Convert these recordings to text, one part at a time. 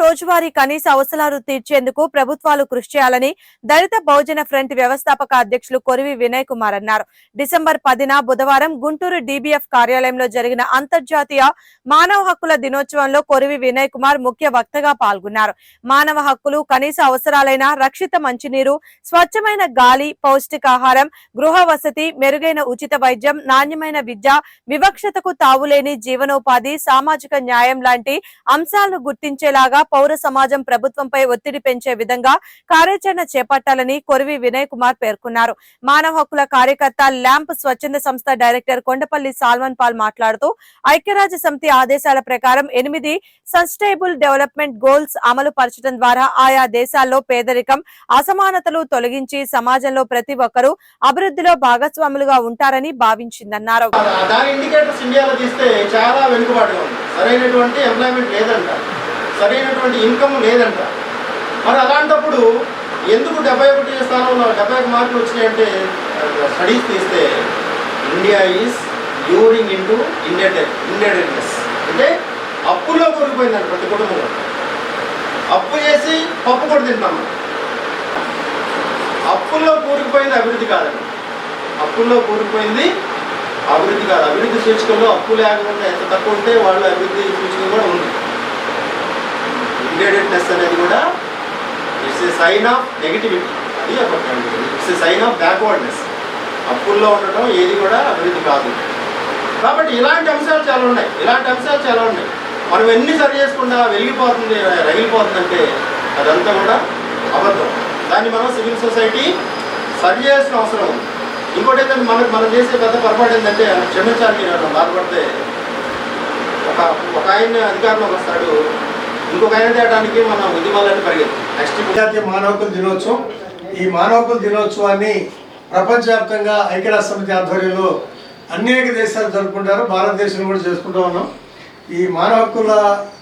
రోజువారీ కనీస అవసరాలు తీర్చేందుకు ప్రభుత్వాలు కృషి చేయాలని దళిత బహుజన ఫ్రంట్ వ్యవస్థాపక అధ్యక్షులు కొరివి వినయ్ కుమార్ అన్నారు. డిసెంబర్ పదిన బుధవారం గుంటూరు డీబీఎఫ్ కార్యాలయంలో జరిగిన అంతర్జాతీయ మానవ హక్కుల దినోత్సవంలో కొరివి వినయ్ కుమార్ ముఖ్య వక్తగా పాల్గొన్నారు. మానవ హక్కులు కనీస అవసరాలైన రక్షిత మంచినీరు స్వచ్ఛమైన గాలి పౌష్టికాహారం గృహ వసతి మెరుగైన ఉచిత వైద్యం నాణ్యమైన విద్య వివక్షతకు తావులేని జీవనోపాధి సామాజిక న్యాయం లాంటి అంశాలను గుర్తించేలాగా పౌర సమాజం ప్రభుత్వంపై ఒత్తిడి పెంచే విధంగా కార్యాచరణ చేపట్టాలని కొరివి వినయ్ కుమార్ పేర్కొన్నారు. మానవ హక్కుల కార్యకర్త ల్యాంప్ స్వచ్ఛంద సంస్థ డైరెక్టర్ కొండపల్లి సాల్మన్ పాల్ మాట్లాడుతూ ఐక్యరాజ్య సమితి ఆదేశాల ప్రకారం ఎనిమిది సస్టైబుల్ డెవలప్మెంట్ గోల్స్ అమలు పరచడం ద్వారా ఆయా దేశాల్లో పేదరికం అసమానతలు తొలగించి సమాజంలో ప్రతి ఒక్కరూ అభివృద్ధిలో భాగస్వాములుగా ఉంటారని భావించిందన్నారు. దాని ఇండికేటర్స్ ఇండియాలో తీస్తే చాలా వెనుకబాటుగా ఉంది. సరైనటువంటి ఎంప్లాయ్మెంట్ లేదంట సరైనటువంటి ఇన్కమ్ లేదంట. మరి అలాంటప్పుడు ఎందుకు డెబ్బై ఒకటి స్థానంలో డెబ్బై ఒక మార్కులు వచ్చినాయంటే స్టడీస్ తీస్తే India is veering into indebted indebtedness అంటే అప్పుల్లో కోల్పోయిందండి ప్రతి కుటుంబంలో. అప్పు చేసి పప్పు కూడా తింటున్నాం అప్పుల్లో కూరుకుపోయింది అభివృద్ధి కాదండి. అప్పుల్లో కూరుకుపోయింది అభివృద్ధి కాదు. అభివృద్ధి సూచికల్లో అప్పు లేకుండా ఎంత తక్కువ ఉంటే వాళ్ళు అభివృద్ధి సూచిక కూడా ఉంది. ఇండెడెడ్నెస్ అనేది కూడా it's a sign of negativity అది ఒక it's a sign of backwardness అప్పుల్లో ఉండటం ఏది కూడా అభివృద్ధి కాదు. కాబట్టి ఇలాంటి అంశాలు చాలా ఉన్నాయి. ఇలాంటి అంశాలు చాలా ఉన్నాయి. మనం ఎన్ని సరి చేసుకుండా వెలిగిపోతుంది రగిలిపోతుందంటే అదంతా కూడా అబద్ధం. దాన్ని మనం సివిల్ సొసైటీ సరి చేయాల్సిన అవసరం ఉంది. ఇంకోటి ఏంటంటే మనకు మనం చేసే పెద్ద పొరపాటు ఏంటంటే క్షమించాలి నేను బాధపడితే ఒక ఒక ఆయన అధికారంలోకి వస్తాడు. ఇంకొక ఆయన తేయడానికి మన ఉద్యమాలన్నీ పరిగెత్తాం నెక్స్ట్ అంతర్జాతీయ మానవ హక్కుల దినోత్సవం. ఈ మానవ హక్కుల దినోత్సవాన్ని ప్రపంచవ్యాప్తంగా ఐక్యరాష్ట్ర సమితి ఆధ్వర్యంలో అనేక దేశాలు జరుపుకుంటారు. భారతదేశం కూడా చేసుకుంటూ ఉన్నాం. ఈ మానవ హక్కుల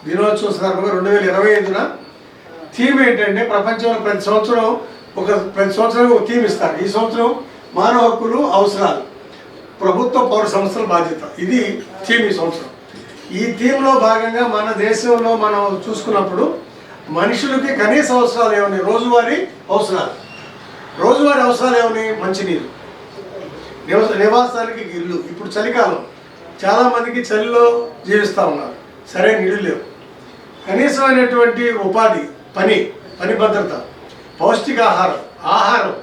దినోత్సవం సందర్భంగా రెండు వేల ఇరవై ఐదున థీమ్ ఏంటంటే ప్రపంచంలో ప్రతి సంవత్సరం ఒక ప్రతి సంవత్సరం ఒక థీమ్ ఇస్తారు. ఈ సంవత్సరం మానవ హక్కులు అవసరాలు ప్రభుత్వ పౌర సంస్థల బాధ్యత. ఇది థీమ్ ఈ సంవత్సరం. ఈ థీమ్లో భాగంగా మన దేశంలో మనం చూసుకున్నప్పుడు మనుషులకి కనీస అవసరాలు ఏమని రోజువారీ అవసరాలు. రోజువారీ అవసరాలు ఏమని మంచినీరు. నివస నివాసానికి ఇల్లు. ఇప్పుడు చలికాలం. చాలామందికి చలిలో జీవిస్తూ ఉన్నారు. సరైన ఇల్లు లేవు. కనీసమైనటువంటి ఉపాధి పని పని భద్రత పౌష్టికాహారం ఆహారం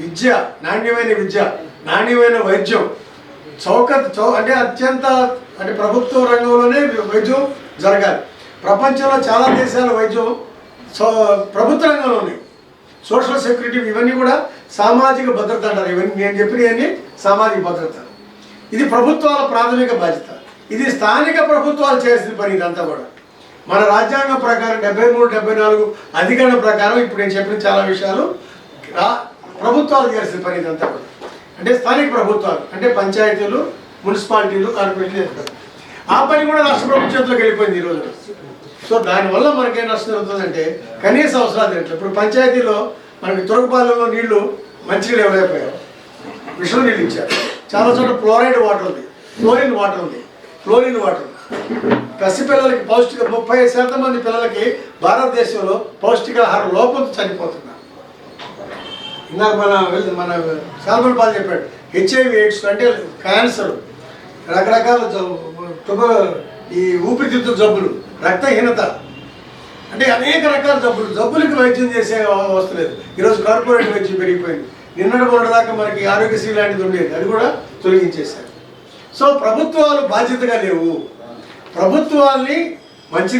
విద్య నాణ్యమైన విద్య నాణ్యమైన వైద్యం చౌక చౌ అంటే అత్యంత అంటే ప్రభుత్వ రంగంలోనే వైద్యం జరగాలి. ప్రపంచంలో చాలా దేశాల వైద్యం సో ప్రభుత్వ రంగంలోనే. సోషల్ సెక్యూరిటీ ఇవన్నీ కూడా సామాజిక భద్రత అంటారు. ఇవన్నీ నేను చెప్పినవన్నీ సామాజిక భద్రత. ఇది ప్రభుత్వాల ప్రాథమిక బాధ్యత. ఇది స్థానిక ప్రభుత్వాలు చేసిన పని ఇదంతా కూడా. మన రాజ్యాంగం ప్రకారం డెబ్బై మూడు డెబ్బై నాలుగు అధికరణ ప్రకారం ఇప్పుడు నేను చెప్పిన చాలా విషయాలు ప్రభుత్వాలు చేయాల్సిన పని ఇదంతా కూడా. అంటే స్థానిక ప్రభుత్వాలు అంటే పంచాయతీలు మున్సిపాలిటీలు కార్పొరేట్లు చేస్తారు ఆ పని కూడా రాష్ట్ర ప్రభుత్వం చేతిలోకి వెళ్ళిపోయింది ఈరోజు సో దానివల్ల మనకేం నష్టం జరుగుతుందంటే కనీస అవసరాలు తినట్లేదు ఇప్పుడు పంచాయతీలో మనకి తొరగపాలెంలో నీళ్ళు మంచిగా ఇవ్వలేకపోయారు విషం నీళ్ళు ఇచ్చారు. చాలా చోట్ల ఫ్లోరైడ్ వాటర్ ఉంది. ఫ్లోరిన్ వాటర్ ఉంది. ఫ్లోరిన్ వాటర్ ఉంది. పసిపిల్లలకి పౌష్టిక ముప్పై శాతం మంది పిల్లలకి భారతదేశంలో పౌష్టికాహార లోపంతో చనిపోతున్నారు. ఇందాక మన మన శాల్మన్ పాల్ చెప్పాడు హెచ్ఐవి ఎయిడ్స్ అంటే క్యాన్సర్. రకరకాల జబ్బు- ఈ ఊపిరితిత్తుల జబ్బులు రక్తహీనత. అంటే అనేక రకాల జబ్బులు. జబ్బులకి వైద్యం చేసే వస్తలేదు ఈరోజు కార్పొరేట్ వైద్యం పెరిగిపోయింది. నిన్నటి మొన్నటి దాకా మనకి ఆరోగ్యశ్రీ లాంటిది ఉండేది. అది కూడా తొలగించేశారు. సో ప్రభుత్వాలు బాధ్యతగా లేవు. ప్రభుత్వాల్ని మంచి